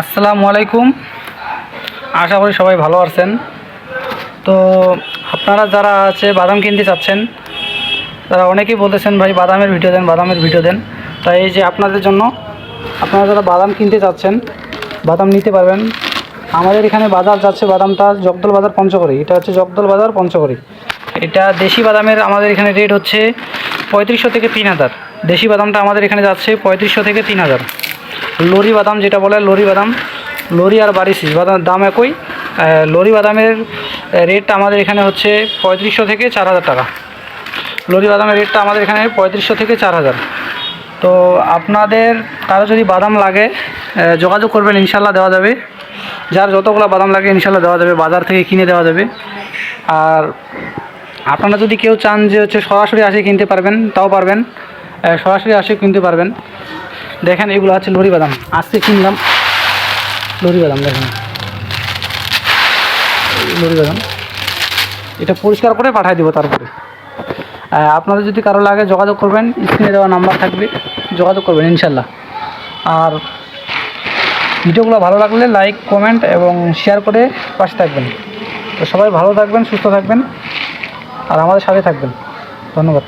আসসালামু আলাইকুম। আশা করি সবাই ভালো আছেন। তো আপনারা যারা আছে বাদাম কিনতে চাচ্ছেন, তারা অনেকেই বলতেছেন, ভাই, বাদামের ভিডিও দেন, বাদামের ভিডিও দেন। তাই এই যে আপনাদের জন্য, আপনারা যারা বাদাম কিনতে চাচ্ছেন, বাদাম নিতে পারবেন। আমাদের এখানে বাজার যাচ্ছে বাদামটা জগদল বাজার পঞ্চকরি। এটা হচ্ছে জগদল বাজার পঞ্চকরি। এটা দেশি বাদামের আমাদের এখানে রেট হচ্ছে পঁয়ত্রিশশো থেকে তিন হাজার। দেশি বাদামটা আমাদের এখানে যাচ্ছে পঁয়ত্রিশশো থেকে তিন হাজার। লরি বাদাম যেটা বলে, লরি বাদাম, লরি আর বারিশি বাদামের দাম একই। লরি বাদামের রেটটা আমাদের এখানে হচ্ছে পঁয়ত্রিশশো থেকে চার হাজার টাকা। লরি বাদামের রেটটা আমাদের এখানে পঁয়ত্রিশশো থেকে চার হাজার। তো আপনাদের, কারও যদি বাদাম লাগে যোগাযোগ করবেন, ইনশাল্লাহ দেওয়া যাবে। যার যতগুলো বাদাম লাগে, ইনশাল্লাহ দেওয়া যাবে, বাজার থেকে কিনে দেওয়া যাবে। আর আপনারা যদি কেউ চান যে হচ্ছে সরাসরি আসে কিনতে পারবেন, তাও পারবেন। সরাসরি আসে কিনতে পারবেন। দেখেন, এগুলো আছে লরি বাদাম। আজকে কিনলাম লরি বাদাম, দেখেন। লরি বাদাম। এটা পরিষ্কার করে পাঠিয়ে দেবো তারপরে। আপনাদের যদি কারও লাগে যোগাযোগ করবেন, স্ক্রিনে দেওয়া নাম্বার থাকবে, যোগাযোগ করবেন, ইনশাল্লাহ। আর ভিডিওগুলো ভালো লাগলে লাইক, কমেন্ট এবং শেয়ার করে পাশে থাকবেন। তো সবাই ভালো থাকবেন, সুস্থ থাকবেন, আর আমাদের সাথে থাকবেন। ধন্যবাদ।